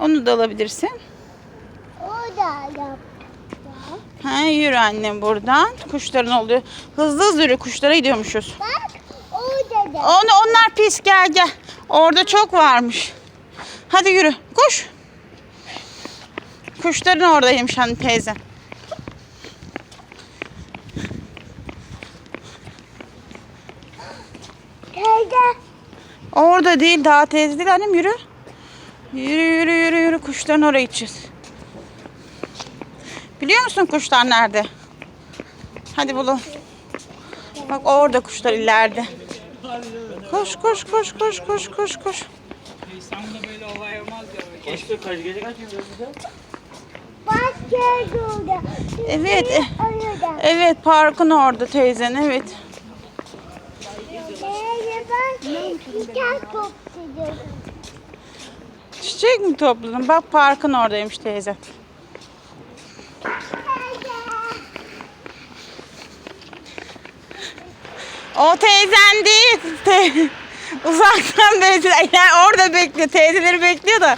Onu da alabilirsin. O da yaptı. Ha, yürü annem buradan. Kuşların oluyor. Hızlı hızlı yürü kuşlara gidiyormuşuz. Bak o da da. Onu, onlar pis gel gel. Orada çok varmış. Hadi yürü koş. Kuşların oradaymış hani teyze. Teyze. Orada değil daha teyze değil annem yürü. Yürü yürü yürü yürü kuşların oraya gideceğiz. Biliyor musun kuşlar nerede? Hadi bulalım. Bak orada kuşlar ileride. Koş koş koş koş koş koş koş. İstanbul'da böyle olay olmaz ya. Başka kaç gece kaç yıldır burada? Bak geldi orada. Evet. e-. Evet parkın orada teyzen evet. Topladım. Çiçek mi topladın? Bak parkın oradaymış teyze. O teyzen değil. Te- Uzaktan teyze. Yani orada bekliyor. Teyzeleri bekliyor da.